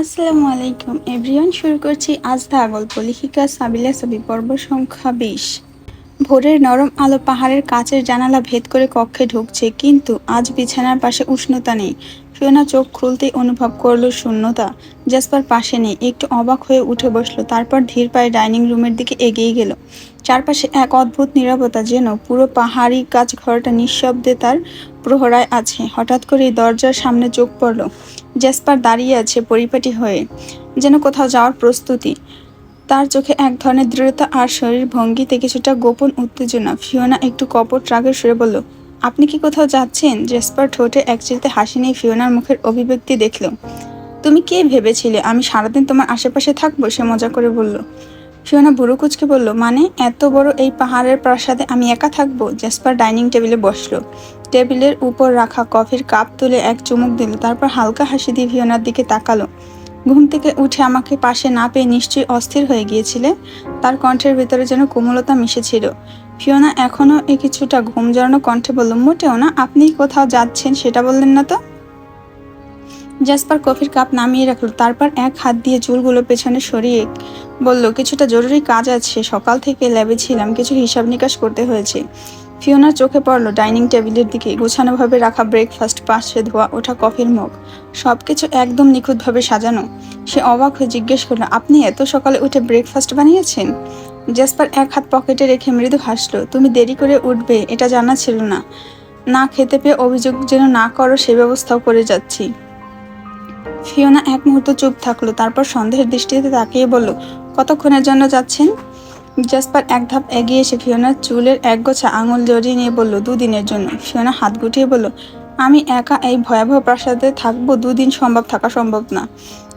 আসসালামু আলাইকুম, এভরিওয়ান শুরু করছি আজ দা গল্প লেখিকা সাবিলা সাবি পর্ব সংখ্যা বিশ। ভোরের নরম আলো পাহাড়ের কাচের জানালা ভেদ করে কক্ষে ঢুকছে, কিন্তু আজ বিছানার পাশে উষ্ণতা নেই। ফিওনা চোখ খুলতেই অনুভব করল শূন্যতা। জাসপার পাশে নেই, একটু অবাক হয়ে উঠে বসল, তারপর ধীর পায়ে ডাইনিং রুমের দিকে এগিয়ে গেল। চারপাশে এক অদ্ভুত নীরবতা যেন, পুরো পাহাড়ি কাজ ঘরটা নিঃশব্দে তার প্রহরায় আছে। হঠাৎ করে দরজার সামনে চোখ পড়ল। জেসপার দাঁড়িয়ে আছে পরিপাটি হয়ে, যেন কোথাও যাওয়ার প্রস্তুতি। তার চোখে এক ধরনের দৃঢ়তা আর শরীর ভঙ্গিতে কিছুটা গোপন উত্তেজনা। ফিওনা একটু কপট রাগের সুরে বলল আপনি কি কোথাও যাচ্ছেন? জেসপার ঠোঁটে একচিলতে হাসি নিয়ে ফিওনার মুখের অভিব্যক্তি দেখল। তুমি কে ভেবেছিলে? আমি সারাদিন তোমার আশেপাশে থাকব, সে মজা করে বলল। ফিওনা বুড়ো কুচকে বলল মানে এত বড় এই পাহাড়ের প্রাসাদে আমি একা থাকব? জেসপার ডাইনিং টেবিলে বসল। টেবিলের উপর রাখা কফির কাপ তুলে এক চুমুক দিল, তারপর হালকা হাসি দিয়ে ভিওনার দিকে তাকালো। ঘুম থেকে উঠে আমাকে পাশে না পেয়ে নিশ্চয়ই অস্থির হয়ে গিয়েছিলে? তার কণ্ঠের ভেতরে যেন কোমলতা মিশেছিল। ফিওনা এখনও এ কিছুটা ঘুম জড়ানো কণ্ঠে বলল, মোটেও না আপনি কোথাও যাচ্ছেন সেটা বললেন না তো? জাসপার কফির কাপ নামিয়ে রাখল, তারপর এক হাত দিয়ে চুলগুলো পেছনে সরিয়ে বলল, কিছুটা জরুরি কাজ আছে, সকাল থেকে ল্যাবে ছিলাম, কিছু হিসাব নিকাশ করতে হয়েছে। ফিওনার চোখে পড়ল ডাইনিং টেবিলের দিকে, গোছানোভাবে রাখা ব্রেকফাস্ট, পাশে ধোয়া ওঠা কফির মুখ সব কিছু একদম নিখুঁতভাবে সাজানো। সে অবাক হয়ে জিজ্ঞেস করল, আপনি এত সকালে উঠে ব্রেকফাস্ট বানিয়েছেন? জাসপার এক হাত পকেটে রেখে মৃদু হাসলো, তুমি দেরি করে উঠবে, এটা জানা ছিল না। না খেতে পেয়ে অভিযোগ যেন না করো, সে ব্যবস্থাও করে যাচ্ছি। ফিওনা এক মুহূর্ত চুপ থাকল, তারপর সন্দেহের দৃষ্টিতে তাকিয়ে বলল, কতক্ষণের জন্য যাচ্ছেন? জাসপার এক ধাপ এগিয়ে এসে ফিওনার চুলের এক গোছা আঙুল জড়িয়ে নিয়ে বলল, দুদিনের জন্য। ফিওনা হাত গুটিয়ে বলল, আমি একা এই ভয়াবহ প্রাসাদে থাকব, দুদিন সম্ভব থাকা সম্ভব না।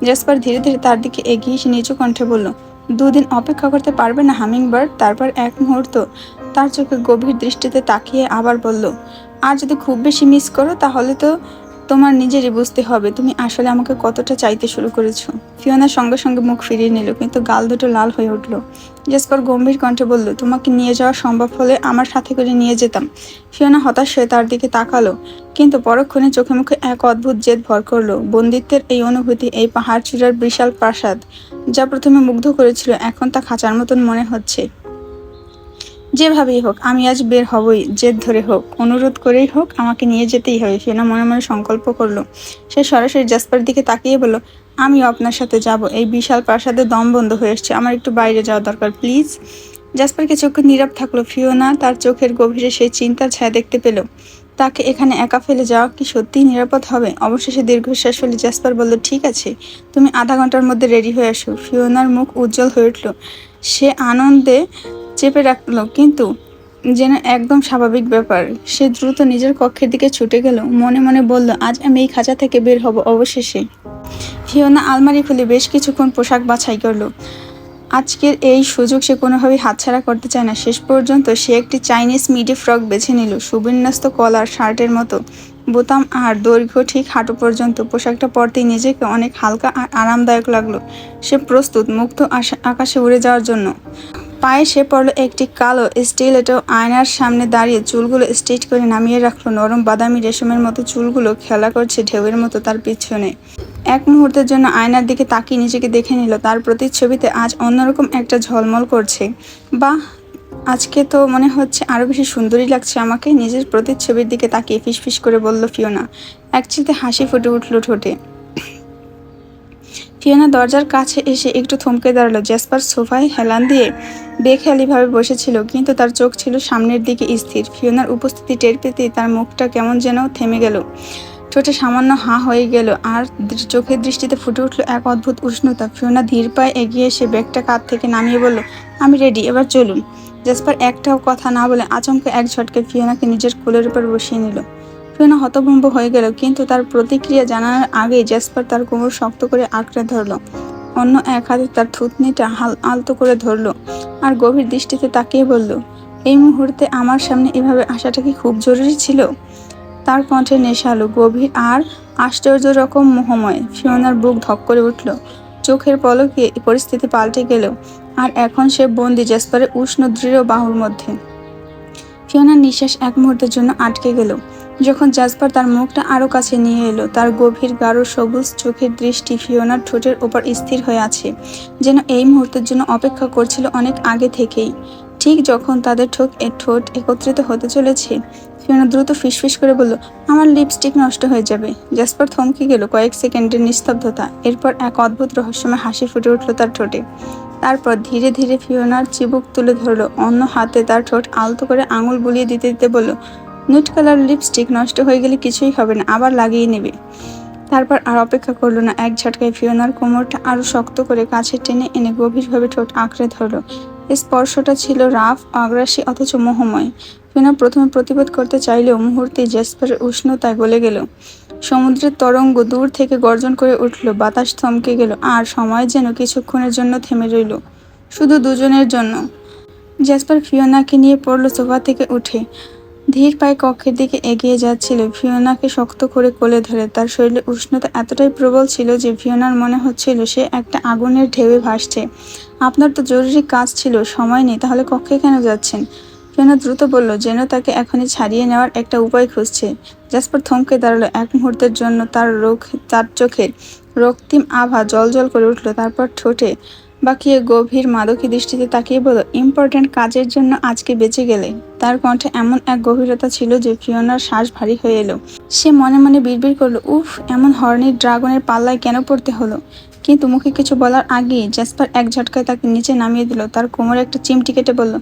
জাসপার ধীরে ধীরে তার দিকে এগিয়ে এসে নিচু কণ্ঠে বলল দুদিন অপেক্ষা করতে পারবে না হামিং বার্ড তারপর এক মুহূর্ত তার চোখে গভীর দৃষ্টিতে তাকিয়ে আবার বলল, আর যদি খুব বেশি মিস করো, তাহলে তো তোমার নিজেরই বুঝতে হবে, তুমি আসলে আমাকে কতটা চাইতে শুরু করেছ। ফিওনা সঙ্গে সঙ্গে মুখ ফিরিয়ে নিল, কিন্তু গাল দুটো লাল হয়ে উঠল। জেসপার গম্ভীর কণ্ঠে বলল, তোমাকে নিয়ে যাওয়া সম্ভব হলে আমার সাথে করে নিয়ে যেতাম। ফিওনা হতাশ হয়ে তার দিকে তাকালো, কিন্তু পরক্ষণে চোখে মুখে এক অদ্ভুত জেদ ভর করল। বন্দিত্বের এই অনুভূতি, এই পাহাড় চূড়ার বিশাল প্রাসাদ, যা প্রথমে মুগ্ধ করেছিল, এখন তা খাঁচার মতন মনে হচ্ছে। যেভাবেই হোক, আমি আজ বের হবই, জেদ ধরে হোক, অনুরোধ করেই হোক, আমাকে নিয়ে যেতেই হবে। সেনা মনে মনে সংকল্প করল। সে সরাসরি জাসপার দিকে তাকিয়ে বলল, আমিও আপনার সাথে যাব। এই বিশাল প্রাসাদে দম বন্ধ হয়ে এসছে। আমার একটু বাইরে যাওয়া দরকার, প্লিজ। জাসপারকে চোখে নীরব থাকল। ফিওনা তার চোখের গভীরে সেই চিন্তার ছায়া দেখতে পেল। তাকে এখানে একা ফেলে যাওয়া কি সত্যিই নিরাপদ হবে? অবশেষে দীর্ঘশ্বাস ফেলে জাসপার বলল, ঠিক আছে, তুমি আধা ঘণ্টার মধ্যে রেডি হয়ে আসো। ফিওনার মুখ উজ্জ্বল হয়ে উঠল। সে আনন্দে চেপে রাখল, কিন্তু যেন একদম স্বাভাবিক ব্যাপার, সে দ্রুত নিজের কক্ষের দিকে ছুটে গেল, মনে মনে বলল, আজ আমি এই খাঁচা থেকে বের হব অবশেষে। ফিওনা আলমারি খুলে বেশ কিছুক্ষণ পোশাক বাছাই করল। আজকের এই সুযোগ সে কোনোভাবেই হাতছাড়া করতে চায় না। শেষ পর্যন্ত সে একটি চাইনিজ মিডি ফ্রক বেছে নিল, সুবিন্যস্ত কলার শার্টের মতো। বোতাম আর দৈর্ঘ্য ঠিক হাঁটু পর্যন্ত। পোশাকটা পরতেই নিজেকে অনেক হালকা আর আরামদায়ক লাগল। সে প্রস্তুত, মুক্ত আকাশে উড়ে যাওয়ার জন্য। পায়ে সে পড়ল একটি কালো স্টিলেটো আয়নার সামনে দাঁড়িয়ে চুলগুলো স্ট্রেট করে নামিয়ে রাখল। নরম বাদামি রেশমের মতো চুলগুলো খেলা করছে ঢেউয়ের মতো তার পিছনে। এক মুহূর্তের জন্য আয়নার দিকে তাকিয়ে নিজেকে দেখে নিল, তার প্রতিচ্ছবিতে আজ অন্যরকম একটা ঝলমল করছে। বা আজকে তো মনে হচ্ছে আরও বেশি সুন্দরী লাগছে আমাকে। নিজের প্রতিচ্ছবির দিকে তাকিয়ে ফিসফিস করে বলল, ফিওনা। একচিলতে হাসি ফুটে উঠল ঠোঁটে। ফিওনা দরজার কাছে এসে একটু থমকে দাঁড়াল। জ্যাসপার সোফায় হেলান দিয়ে বেখেয়ালিভাবে বসেছিল, কিন্তু তার চোখ ছিল সামনের দিকে স্থির। ফিওনার উপস্থিতি টের পেতে তার মুখটা কেমন যেন থেমে গেল। ঠোঁটে সামান্য হাঁ হয়ে গেল আর চোখের দৃষ্টিতে ফুটে উঠল এক অদ্ভুত উষ্ণতা। ফিওনা ধীর পায়ে এগিয়ে এসে ব্যাগটা কাঁধ থেকে নামিয়ে বলল, আমি রেডি, এবার চলুন। জেসপার একটাও কথা না বলে আচমকে এক ঝটকে ফিওনাকে নিজের কোলের উপর বসিয়ে নিল। ফিওনা হতভম্ব হয়ে গেল, কিন্তু তার প্রতিক্রিয়া জানার আগেই জেসপার তার কোমর শক্ত করে আঁকড়ে ধরল। অন্য এক হাতে তার থুতনিটা হাল আলতো করে ধরল আর গভীর দৃষ্টিতে তাকিয়ে বলল, এই মুহূর্তে আমার সামনে এভাবে আসাটা কি খুব জরুরি ছিল? তার কণ্ঠে নেশালো গভীর আর আশ্চর্য রকম মোহময় ফিওনার বুক ধক করে উঠল। চোখের পলকে পরিস্থিতি পাল্টে গেল আর এখন সে বন্দি জেসপারের উষ্ণ দৃঢ় বাহুর মধ্যে। ফিওনার নিঃশ্বাস এক মুহূর্তের জন্য আটকে গেল। যখন জাসপার তার মুখটা আরও কাছে নিয়ে এলো, তার গভীর গাঢ় সবুজ চোখের দৃষ্টি ফিওনার ঠোঁটের ওপর স্থির হয়ে আছে, যেন এই মুহূর্তের জন্য অপেক্ষা করছিল অনেক আগে থেকেই। ঠিক যখন তাদের ঠোঁট এ ঠোঁট একত্রিত হতে চলেছে, ফিওনা দ্রুত ফিসফিস করে বলল, আমার লিপস্টিক নষ্ট হয়ে যাবে। জাসপার থমকে গেল কয়েক সেকেন্ডের নিস্তব্ধতা, এরপর এক অদ্ভুত রহস্যময় হাসি ফুটে উঠল তার ঠোঁটে। তারপর ধীরে ধীরে ফিওনার চিবুক তুলে ধরলো, অন্য হাতে তার ঠোঁট আলতো করে আঙুল বুলিয়ে দিতে দিতে বলল নুট কালার লিপস্টিক নষ্ট হয়ে গেলে কিছুই হবে না, আবার লাগিয়ে নেবে। তারপর আর অপেক্ষা করল না, এক ঝটকায় ফিওনার কোমরটা আরও শক্ত করে কাছে টেনে এনে গভীরভাবে ঠোঁট আঁকড়ে ধরলো। স্পর্শটা ছিল রাফ আগ্রাসী অথচ মোহময়। ফিওনা প্রথমে প্রতিবাদ করতে চাইলেও মুহূর্তে জেসপারের উষ্ণতায় গলে গেল। সমুদ্রের তরঙ্গ দূর থেকে গর্জন করে উঠল, বাতাস থমকে গেল, আর সময় যেন কিছুক্ষণের জন্য থেমে রইল, শুধু দুজনের জন্য। জ্যাসপার ফিওনাকে নিয়ে পড়ল সোফা থেকে উঠে। ধীর পায়ে কক্ষের দিকে এগিয়ে যাচ্ছিল। ফিওনাকে শক্ত করে কোলে ধরে। তার শরীরে উষ্ণতা এতটাই প্রবল ছিল যে ফিওনার মনে হচ্ছিল সে একটা আগুনের ঢেউয়ে ভাসছে। আপনার তো জরুরি কাজ ছিল, সময় নেই, তাহলে কক্ষে কেন যাচ্ছেন? ফিওনা দ্রুত বলল, যেন তাকে এখনই ছাড়িয়ে নেওয়ার একটা উপায় খুঁজছে। জাসপার থমকে দাঁড়াল এক মুহূর্তের জন্য তার রোগ, তার চোখে রক্তিম আভা জল জল করে উঠল। তারপর ঠোঁটে বাকিয়ে গভীর মাদকী দৃষ্টিতে তাকিয়ে বলল ইম্পর্ট্যান্ট কাজের জন্য আজকে বেঁচে গেলে? তার কণ্ঠে এমন এক গভীরতা ছিল যে ফিওনার শ্বাস ভারী হয়ে এলো। সে মনে মনে বিড়বিড় করল, উফ, এমন হর্নির ড্রাগনের পাল্লায় কেন পড়তে হলো? কিন্তু মুখে কিছু বলার আগেই জ্যাসপার এক ঝটকায় তাকে নিচে নামিয়ে দিল। তার কোমরে একটা চিমটি কেটে বলল,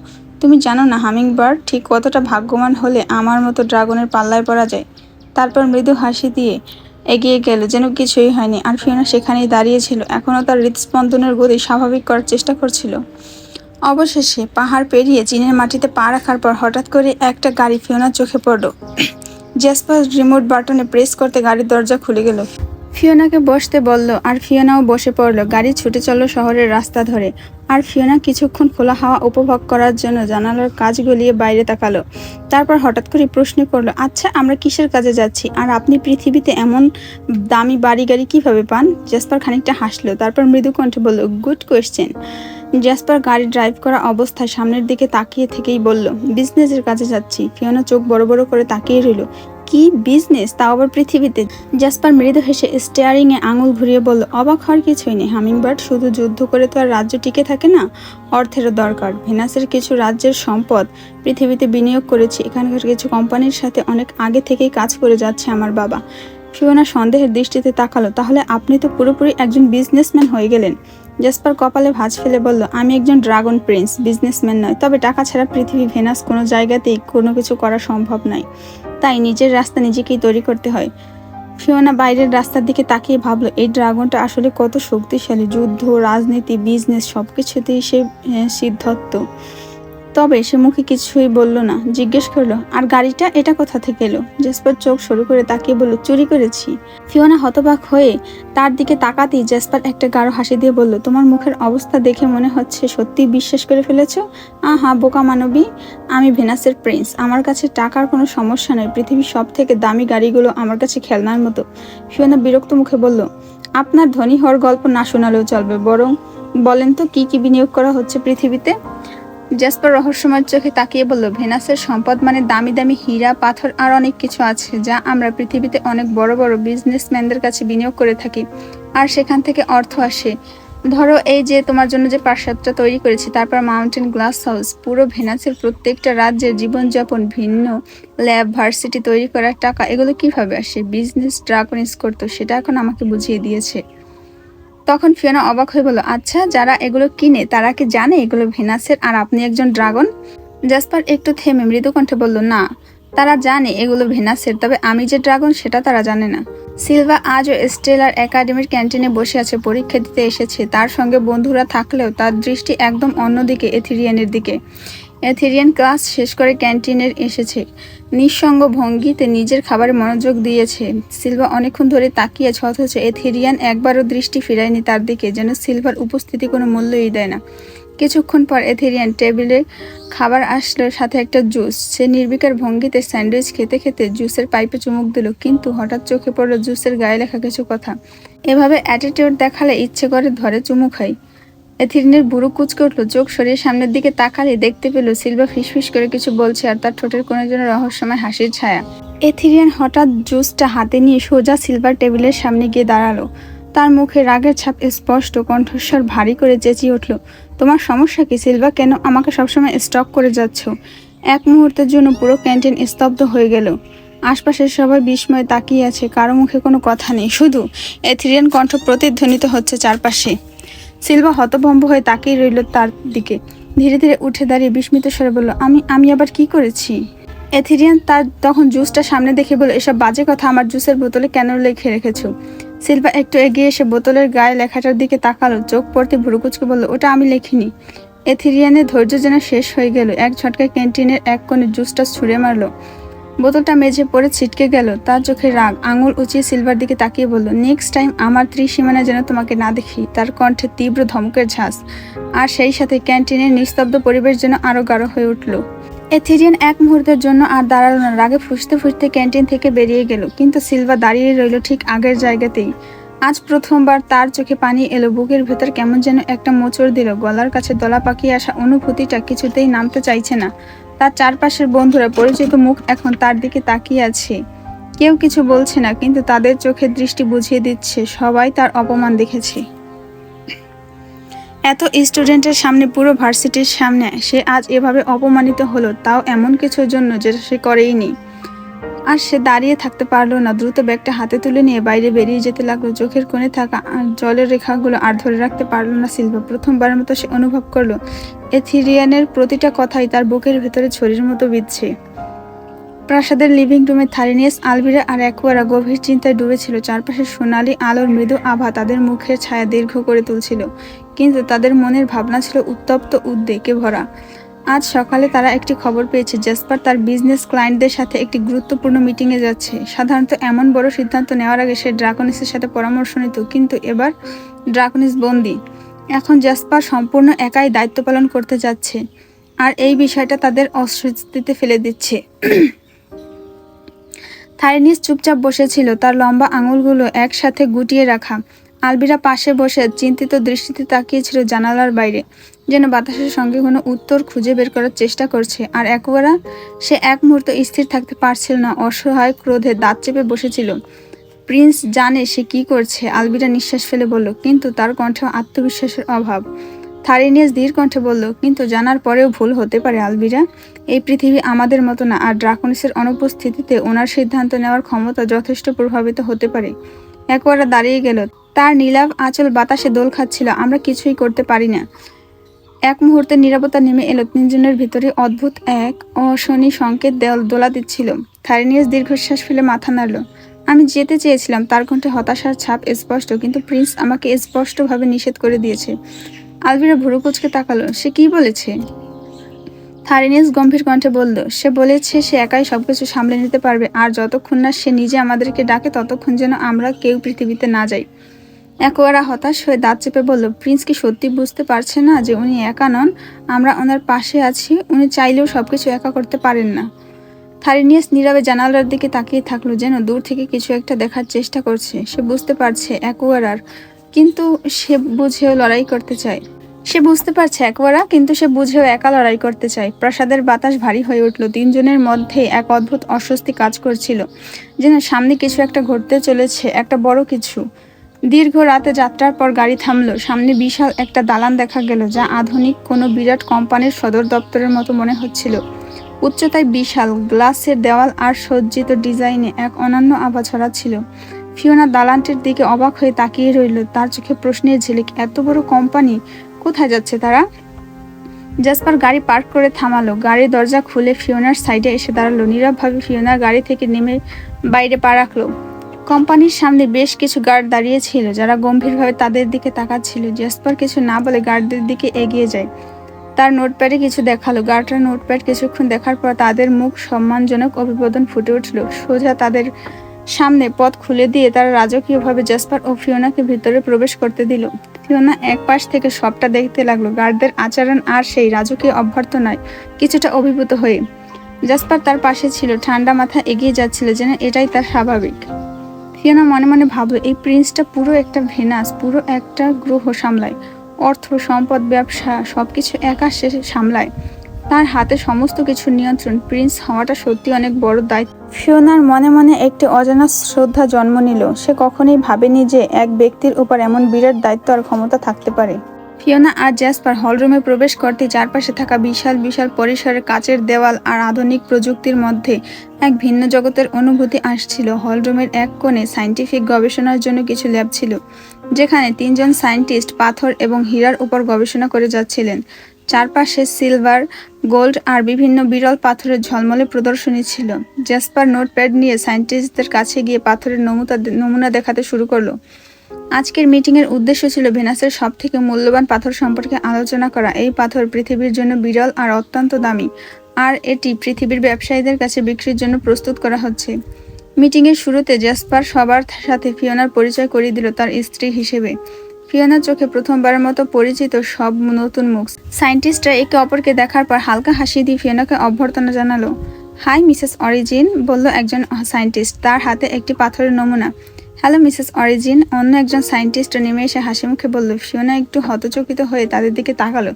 তুমি জানো না হামিং বার্ড ঠিক কতটা ভাগ্যবান হলে আমার মতো ড্রাগনের পাল্লায় পড়া যায়? তারপর মৃদু হাসি দিয়ে এগিয়ে গেল যেন কিছুই হয়নি। আর ফিওনা সেখানেই দাঁড়িয়েছিল এখনও তার হৃদস্পন্দনের গতি স্বাভাবিক করার চেষ্টা করছিল। অবশেষে পাহাড় পেরিয়ে চীনের মাটিতে পা রাখার পর হঠাৎ করে একটা গাড়ি ফিওনার চোখে পড়ল। জ্যাসপাস রিমোট বাটনে প্রেস করতে গাড়ির দরজা খুলে গেল। ফিওনাকে বসতে বলল, আর ফিওনাও বসে পড়ল। গাড়ি ছুটে চলল শহরের রাস্তা ধরে। আর ফিওনা কিছুক্ষণ খোলা হাওয়া উপভোগ করার জন্য জানালার কাজ গলিয়ে বাইরে তাকালো। তারপর হঠাৎ করে প্রশ্ন করল আচ্ছা আমরা কিসের কাজে যাচ্ছি? আর আপনি পৃথিবীতে এমন দামি বাড়ি গাড়ি কীভাবে পান? জাসপার খানিকটা হাসলো, তারপর মৃদু কণ্ঠে বলল, গুড কোয়েশ্চেন। জাসপার গাড়ি ড্রাইভ করা অবস্থায় সামনের দিকে তাকিয়ে থেকেই বলল, বিজনেসের কাজে যাচ্ছি। ফিওনা চোখ বড় বড় করে তাকিয়ে রইল। কি বিজনেস তাও আবার পৃথিবীতে। জাসপার মৃদু হেসে স্টিয়ারিং এ আঙুল ঘুরিয়ে বলল, অবাক হওয়ার কিছুই নেই হামিংবার্ড শুধু যুদ্ধ করে তো আর রাজ্য টিকে থাকে না? অর্থেরও দরকার। ভেনাসের কিছু রাজ্যের সম্পদ পৃথিবীতে বিনিয়োগ করেছি। এখানকার কিছু কোম্পানির সাথে অনেক আগে থেকেই কাজ করে যাচ্ছে আমার বাবা। ফিওনা সন্দেহের দৃষ্টিতে তাকালো, তাহলে আপনি তো পুরোপুরি একজন বিজনেসম্যান হয়ে গেলেন। জাসপার কপালে ভাঁজ ফেলে বলল, আমি একজন ড্রাগন প্রিন্স বিজনেসম্যান নয়, তবে টাকা ছাড়া পৃথিবী ভেনাস কোনো জায়গাতেই কোনো কিছু করা সম্ভব নয়। তাই নিজের রাস্তা নিজেকেই তৈরি করতে হয়। ফিওনা বাইরের রাস্তার দিকে তাকিয়ে ভাবলো, এই ড্রাগনটা আসলে কত শক্তিশালী, যুদ্ধ, রাজনীতি, বিজনেস সব কিছুতেই সে সিদ্ধার্থ। সিদ্ধত্ব তবে সে মুখে কিছুই বলল না। জিজ্ঞেস করল, আর গাড়িটা এটা কোথা থেকে এলো? জেসপার চোখ সরু করে তাকিয়ে বলল, চুরি করেছি। ফিওনা হতবাক হয়ে তার দিকে তাকাতেই জেসপার একটা গাঢ় হাসি দিয়ে বলল, তোমার মুখের অবস্থা দেখে মনে হচ্ছে সত্যি বিশ্বাস করে ফেলেছো? আহা, বোকা মানবী, আমি ভেনাসের প্রিন্স। আমার কাছে টাকার কোনো সমস্যা নেই পৃথিবীর সব থেকে দামি গাড়িগুলো আমার কাছে খেলনার মতো। ফিওনা বিরক্ত মুখে বলল, আপনার ধনী হওয়ার গল্প না শোনালেও চলবে। বরং বলেন তো, কি কি বিনিয়োগ করা হচ্ছে পৃথিবীতে? জ্যাসপার রহস্যময় চোখে তাকিয়ে বলল, ভেনাসের সম্পদ মানে দামি দামি হীরা, পাথর আর অনেক কিছু আছে, যা আমরা পৃথিবীতে অনেক বড় বড় বিজনেসম্যানদের কাছে বিনিয়োগ করে থাকি। আর সেখান থেকে অর্থ আসে। ধরো এই যে তোমার জন্য যে প্রাসাদটা তৈরি করেছি তারপর মাউন্টেন গ্লাস হাউস পুরো ভেনাসের প্রত্যেকটা রাজ্যের জীবনযাপন ভিন্ন। ল্যাব ভার্সিটি তৈরি করার টাকা, এগুলো কীভাবে আসে? বিজনেস ড্রাগনিস করতো, সেটা এখন আমাকে বুঝিয়ে দিয়েছে। তখন ফিওনা অবাক হয়ে বলল আচ্ছা যারা এগুলো কিনে, তারা কি জানে এগুলো ভেনাসের? আর আপনি একজন ড্রাগন? জাসপার একটু থেমে মৃদু কণ্ঠে বলল, না, তারা জানে এগুলো ভেনাসের, তবে আমি যে ড্রাগন, সেটা তারা জানে না। সিলভা আজও স্টেলার একাডেমির ক্যান্টিনে বসে আছে, পরীক্ষা দিতে এসেছে। তার সঙ্গে বন্ধুরা থাকলেও তার দৃষ্টি একদম অন্যদিকে, এথিরিয়ানের দিকে। এথিরিয়ান ক্লাস শেষ করে ক্যান্টিনের এসেছে। নিঃসঙ্গ ভঙ্গিতে নিজের খাবারে মনোযোগ দিয়েছে। সিলভা অনেকক্ষণ ধরে তাকিয়েছে অথচ এথেরিয়ান একবারও দৃষ্টি ফিরায়নি তার দিকে, যেন সিলভার উপস্থিতি কোনো মূল্যই দেয় না। কিছুক্ষণ পর এথেরিয়ান টেবিলে খাবার আসলো, সাথে একটা জুস। সে নির্বিকার ভঙ্গিতে স্যান্ডউইচ খেতে খেতে জুসের পাইপে চুমুক দিল, কিন্তু হঠাৎ চোখে পড়ল জুসের গায়ে লেখা কিছু কথা। এভাবে অ্যাটিটিউড দেখালে ইচ্ছে করে ধরে চুমু খাই এথিরিনের বুড়ো কুচকে উঠল, চোখ সরিয়ে সামনের দিকে তাকালে দেখতে পেল সিলভা ফিসফিস করে কিছু বলছে আর তার ঠোঁটের কোনো যেন রহস্যময় হাসির ছায়া। এথিরিয়ান হঠাৎ জুসটা হাতে নিয়ে সোজা সিলভার টেবিলের সামনে গিয়ে দাঁড়াল। তার মুখে রাগের ছাপ স্পষ্ট, কণ্ঠস্বর ভারী করে চেঁচিয়ে উঠল, তোমার সমস্যা কি? সিলভা কেন আমাকে সবসময় স্টক করে যাচ্ছ? এক মুহূর্তের জন্য পুরো ক্যান্টিন স্তব্ধ হয়ে গেল। আশপাশের সবাই বিস্ময়ে তাকিয়ে আছে, কারও মুখে কোনো কথা নেই। শুধু এথিরিয়ান কণ্ঠ প্রতিধ্বনিত হচ্ছে চারপাশে। সিলভা হতভম্ব হয়ে তাকিয়ে রইল তার দিকে। ধীরে ধীরে উঠে দাঁড়িয়ে বিস্মিত স্বরে বলল, আমি আমি আবার কি করেছি? এথিরিয়ান তার তখন জুসটা সামনে দেখে বলল, এসব বাজে কথা আমার জুসের বোতলে কেন লিখে রেখেছো? সিলভা একটু এগিয়ে এসে বোতলের গায়ে লেখাটার দিকে তাকালো, চোখ পড়তে ভুরুকুচকে বলল, ওটা আমি লিখিনি। এথিরিয়ানের ধৈর্য যেন শেষ হয়ে গেল, এক ঝটকায় ক্যান্টিনের এক কোণে জুসটা ছুঁড়ে মারলো। বোতলটা মেঝে পড়ে ছিটকে গেল। তার চোখে রাগ, আঙুল উঁচিয়ে সিলভার দিকে তাকিয়ে বলল নেক্সট টাইম আমার ত্রিসীমানা যেন তোমাকে না দেখি। তার কণ্ঠে তীব্র ধমকের ঝাঁস আর সেই সাথে ক্যান্টিনের নিস্তব্ধ পরিবেশ যেন আরও গাঢ় হয়ে উঠল। এথিরিয়ান এক মুহূর্তের জন্য আর দাঁড়াল না। রাগে ফুসতে ফুসতে ক্যান্টিন থেকে বেরিয়ে গেল, কিন্তু সিলভা দাঁড়িয়ে রইল ঠিক আগের জায়গাতেই। আজ প্রথমবার তার চোখে পানি এলো, বুকের ভেতর কেমন যেন একটা মোচড় দিল। গলার কাছে দলা পাকিয়ে আসা অনুভূতিটা কিছুতেই নামতে চাইছে না। তার চারপাশের বন্ধুরা পরিচিত মুখ এখন তার দিকে তাকিয়ে আছে। কেউ কিছু বলছে না, কিন্তু তাদের চোখের দৃষ্টি বুঝিয়ে দিচ্ছে, সবাই তার অপমান দেখেছে। এত স্টুডেন্টের সামনে পুরো ভার্সিটির সামনে, সে আজ এভাবে অপমানিত হলো, তাও এমন কিছুর জন্য যেটা সে করেইনি। আর সে দাঁড়িয়ে থাকতে পারল না। দ্রুত ব্যাগটা হাতে তুলে নিয়ে বাইরে বেরিয়ে যেতে লাগল। চোখের কোণে থাকা জলের রেখাগুলো আর ধরে রাখতে পারল না সিলভা প্রথমবারের মতো সে অনুভব করল, এথিরিয়ানের প্রতিটা কথাই তার বুকের ভেতরে ছড়ির মতো বিচ্ছে প্রাসাদের লিভিং রুমে থারিনিয়াস, আলভিরা আর অ্যাকুয়ারা গভীর চিন্তায় ডুবেছিল। চারপাশে সোনালি আলোর মৃদু আভা তাদের মুখের ছায়া দীর্ঘ করে তুলছিল, কিন্তু তাদের মনের ভাবনা ছিল উত্তপ্ত উদ্বেগে ভরা। আজ সকালে তারা একটি খবর পেয়েছে, জেসপার তার বিজনেস ক্লায়েন্টদের সাথে একটি গুরুত্বপূর্ণ মিটিংয়ে যাচ্ছে। সাধারণত এমন বড় সিদ্ধান্ত নেওয়ার আগে সে ড্রাকনিসের সাথে পরামর্শ নিত, কিন্তু এবার ড্রাকনিস বন্দি। এখন জেসপার সম্পূর্ণ একাই দায়িত্ব পালন করতে যাচ্ছে আর এই বিষয়টা তাদের অস্বস্তিতে ফেলে দিচ্ছে। থাইনিস চুপচাপ বসেছিল, তার লম্বা আঙুলগুলো একসাথে গুটিয়ে রাখা। আলবিরা পাশে বসে চিন্তিত দৃষ্টিতে তাকিয়েছিল জানালার বাইরে। যেন বাতাসের সঙ্গে কোনো উত্তর খুঁজে বের করার চেষ্টা করছে। আর একবারা সে এক মুহূর্ত স্থির থাকতে পারছিল না, অসহায় ক্রোধে দাঁত চেপে বসেছিল। প্রিন্স জানে সে কি করছে, আলবিরা নিঃশ্বাস ফেলে বলল, কিন্তু তার কণ্ঠে আত্মবিশ্বাসের অভাব। থারিনিয়াস ধীর কণ্ঠে বলল, কিন্তু জানার পরেও ভুল হতে পারে, আলবিরা। এই পৃথিবী আমাদের মতো না, আর ড্রাকনিসের অনুপস্থিতিতে ওনার সিদ্ধান্ত নেওয়ার ক্ষমতা যথেষ্ট প্রভাবিত হতে পারে। একবার দাঁড়িয়ে গেল। তার নীলাভ আঁচল বাতাসে দোল খাচ্ছিল, আমরা কিছুই করতে পারি না। এক মুহূর্তে নিরাপত্তা নেমে এলো তিনজনের ভিতরে অদ্ভুত এক অশনি সংকেত দেওয়াল দোলা দিচ্ছিল। থারিনিয়াস দীর্ঘশ্বাস ফেলে মাথা নাড়ল। আমি যেতে চেয়েছিলাম, তার কণ্ঠে হতাশার ছাপ স্পষ্ট, কিন্তু প্রিন্স আমাকে স্পষ্টভাবে নিষেধ করে দিয়েছে। আলভিরা ভুরু কুচকে তাকালো। সে কি বলেছে? থারিনিয়াস গম্ভীর কণ্ঠে বলল, সে বলেছে সে একাই সবকিছু সামলে নিতে পারবে, আর যতক্ষণ না সে নিজে আমাদেরকে ডাকে, ততক্ষণ যেন আমরা কেউ পৃথিবীতে না যাই। একোয়ারা হতাশ হয়ে দাঁত চেপে বলল, প্রিন্স কি সত্যি বুঝতে পারছে না যে উনি একা নন? আমরা ওনার পাশে আছি, উনি চাইলেও সবকিছু একা করতে পারেন না। থারিনিয়াস নীরবে জানালার দিকে তাকিয়ে থাকল, যেন দূর থেকে কিছু একটা দেখার চেষ্টা করছে। সে বুঝতে পারছে একোয়ারার কিন্তু সে বুঝেও লড়াই করতে চায়। সে বুঝতে পারছে একবারা কিন্তু সে বুঝেও একা লড়াই করতে চায়। প্রাসাদের বাতাস ভারী হয়ে উঠল। তিনজনের মধ্যে এক অদ্ভুত অস্বস্তি কাজ করছিল, যেন সামনে কিছু একটা ঘটতে চলেছে, একটা বড় কিছু। দীর্ঘ রাতে যাত্রার পর গাড়ি থামলো। সামনে বিশাল একটা দালান দেখা গেল, যা আধুনিক কোনো বিরাট কোম্পানির সদর দপ্তরের মতো মনে হচ্ছিল। উচ্চতায় বিশাল, গ্লাসের দেওয়াল আর সজ্জিত ডিজাইনে এক অনন্য আভা ছড়াচ্ছিল ফিওনা দালানটির দিকে অবাক হয়ে তাকিয়ে রইল। তার চোখে প্রশ্নের ঝিলিক, এত বড় কোম্পানি, কোথায় যাচ্ছে তারা? জাসপার গাড়ি পার্ক করে থামালো। গাড়ির দরজা খুলে ফিওনার সাইডে এসে দাঁড়াল। নীরবভাবে ফিওনার গাড়ি থেকে নেমে বাইরে পা রাখল। কোম্পানির সামনে বেশ কিছু গার্ড দাঁড়িয়ে ছিল, যারা গম্ভীরভাবে তাদের দিকে তাকাচ্ছিল। জাসপার কিছু না বলে গার্ডদের দিকে এগিয়ে যায়। তার নোটপ্যাডে কিছু দেখাল। গার্ডরা নোটপ্যাড কিছুক্ষণ দেখার পর তাদের মুখ সম্মানজনক অভিবোদন ফুটে উঠল। সোজা তাদের সামনে পথ খুলে দিয়ে তারা রাজকীয়ভাবে জাসপার ও ফিওনাকে ভিতরে প্রবেশ করতে দিল। ফিওনা এক পাশ থেকে সবটা দেখতে লাগল। গার্ডদের আচরণ আর সেই রাজকীয় অভ্যর্থনায় কিছুটা অভিভূত হয়ে। জাসপার তার পাশে ছিল। ঠান্ডা মাথা এগিয়ে যাচ্ছিল যেন এটাই তার স্বাভাবিক। ফিওনা মনে মনে ভাবলো এই প্রিন্সটা পুরো একটা ভেনাস, পুরো একটা গ্রহ সামলায়। অর্থ, সম্পদ, ব্যবসা সব কিছু একা সে সামলায়। তার হাতে সমস্ত কিছু নিয়ন্ত্রণ, প্রিন্স হওয়াটা সত্যি অনেক বড় দায়িত্ব। ফিওনার মনে মনে একটি অজানা শ্রদ্ধা জন্ম নিল। সে কখনোই ভাবেনি যে এক ব্যক্তির উপর এমন বিরাট দায়িত্ব আর ক্ষমতা থাকতে পারে। ফিওনা আর জ্যাসপার হলরুমে প্রবেশ করতে চারপাশে থাকা বিশাল বিশাল পরিসরের কাচের দেওয়াল আর আধুনিক প্রযুক্তির মধ্যে এক ভিন্ন জগতের অনুভূতি আসছিল। হলরুমের এক কোণে সায়েন্টিফিক গবেষণার জন্য কিছু ল্যাব ছিল, যেখানে তিনজন সায়েন্টিস্ট পাথর এবং হীরার উপর গবেষণা করে যাচ্ছিলেন। চারপাশে সিলভার, গোল্ড আর বিভিন্ন বিরল পাথরের ঝলমলে প্রদর্শনী ছিল। জ্যাসপার নোটপ্যাড নিয়ে সায়েন্টিস্টদের কাছে গিয়ে পাথরের নমুনা নমুনা দেখাতে শুরু করল। আজকের মিটিংয়ের উদ্দেশ্য ছিল ভেনাসের সব থেকে মূল্যবান পাথর সম্পর্কে আলোচনা করা। এই পাথর পৃথিবীর জন্য বিরল আর অত্যন্ত দামি। আর এটি পৃথিবীর ব্যবসায়ীদের কাছে বিক্রির জন্য প্রস্তুত করা হচ্ছে। মিটিংয়ের শুরুতে জ্যাসপার সবার সাথে ফিওনার পরিচয় করিয়ে দিল তার স্ত্রী হিসেবে। ফিওনার চোখে প্রথমবারের মতো পরিচিত সব নতুন মুখ। সায়েন্টিস্টরা একে অপরকে দেখার পর হালকা হাসি দিয়ে ফিওনাকে অভ্যর্থনা জানালো। হাই, মিসেস অরিজিন, বলল একজন সায়েন্টিস্ট তার হাতে একটি পাথরের নমুনা। হ্যালো মিসেস অরিজিন, অন্য একজন সায়েন্টিস্ট নেমে এসে হাসি মুখে বলল, ফিওনা একটু হতচকিত হয়ে তাদের দিকে তাকালো।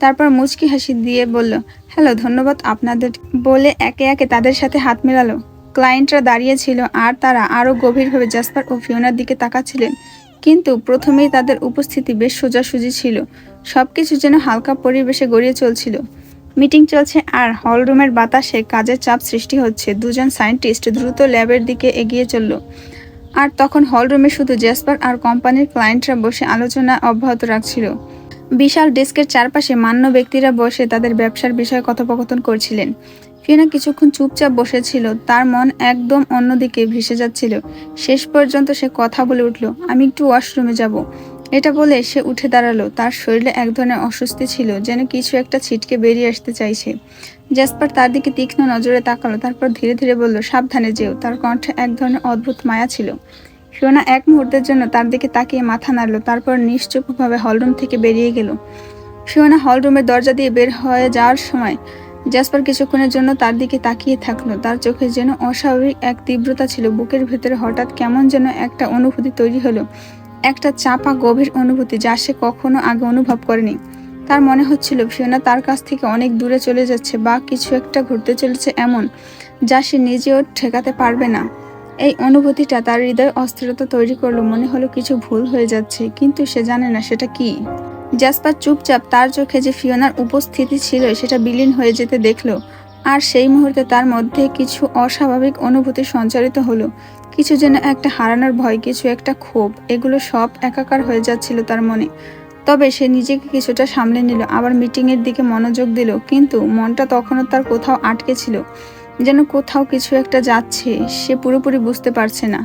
তারপর মুচকি হাসি দিয়ে বলল, হ্যালো, ধন্যবাদ আপনাদের বলে একে একে তাদের সাথে হাত মেলালো। ক্লায়েন্টরা দাঁড়িয়ে ছিল আর তারা আরও গভীরভাবে জাসপার ও ফিওনার দিকে তাকাচ্ছিলেন। কিন্তু প্রথমেই তাদের উপস্থিতি বেশ সোজাসুজি ছিল। সব কিছু যেন হালকা পরিবেশে গড়িয়ে চলছিল। মিটিং চলছে আর হলরুমের বাতাসে কাজের চাপ সৃষ্টি হচ্ছে। দুজন সায়েন্টিস্ট দ্রুত ল্যাবের দিকে এগিয়ে চলল। আর তখন হলরুমে শুধু জেসপার আর কোম্পানির ক্লায়েন্টরা বসে আলোচনা অব্যাহত রাখছিল। বিশাল ডেস্কের চারপাশে মান্য ব্যক্তিরা বসে তাদের ব্যবসার বিষয়ে কথোপকথন করছিলেন। ফিনা কিছুক্ষণ চুপচাপ বসেছিল, তার মন একদম অন্যদিকে ভেসে যাচ্ছিল। শেষ পর্যন্ত সে কথা বলে উঠল, আমি একটু ওয়াশরুমে যাব। এটা বলে সে উঠে দাঁড়াল। তার শরীরে এক ধরনের অস্বস্তি ছিল, যেন কিছু একটা ছিটকে বেরিয়ে আসতে চাইছে। জ্যাসপার তার দিকে তীক্ষ্ণ নজরে তাকালো, তারপর ধীরে ধীরে বলল, সাবধানে যেও, তার কণ্ঠে এক ধরনের অদ্ভুত মায়া ছিল। ফিওনা এক মুহূর্তের জন্য তার দিকে তাকিয়ে মাথা নাড়ল, তারপর নিশ্চুপভাবে হলরুম থেকে বেরিয়ে গেল। ফিওনা হলরুমের দরজা দিয়ে বের হয়ে যাওয়ার সময় জ্যাসপার কিছুক্ষণের জন্য তার দিকে তাকিয়ে থাকল। তার চোখে যেন অস্বাভাবিক এক তীব্রতা ছিল, বুকের ভেতরে হঠাৎ কেমন যেন একটা অনুভূতি তৈরি হলো। একটা চাপা, গভীর অনুভূতি যা সে কখনো আগে অনুভব করেনি। তার মনে হচ্ছিল, ফিওনা তার কাছ থেকে অনেক দূরে চলে যাচ্ছে বা কিছু একটা ঘটতে চলেছে এমন, যা সে নিজেও ঠেকাতে পারবে না। এই অনুভূতিটা তার হৃদয় অস্থিরতা তৈরি করল, মনে হলো কিছু ভুল হয়ে যাচ্ছে, কিন্তু সে জানে না সেটা কি। জাসপার চুপচাপ তার চোখে যে ফিওনার উপস্থিতি ছিল, সেটা বিলীন হয়ে যেতে দেখল, আর সেই মুহূর্তে তার মধ্যে কিছু অস্বাভাবিক অনুভূতি সঞ্চারিত হলো। কিছু যেন একটা হারানোর ভয়, কিছু একটা ক্ষোভ, এগুলো সব একাকার হয়ে যাচ্ছিল তার মনে। তবে সে নিজেকে কিছুটা সামলে নিল, আবার মিটিংয়ের দিকে মনোযোগ দিল, কিন্তু মনটা তখনও তার কোথাও আটকে ছিল, যেন কোথাও কিছু একটা যাচ্ছে, সে পুরোপুরি বুঝতে পারছে না।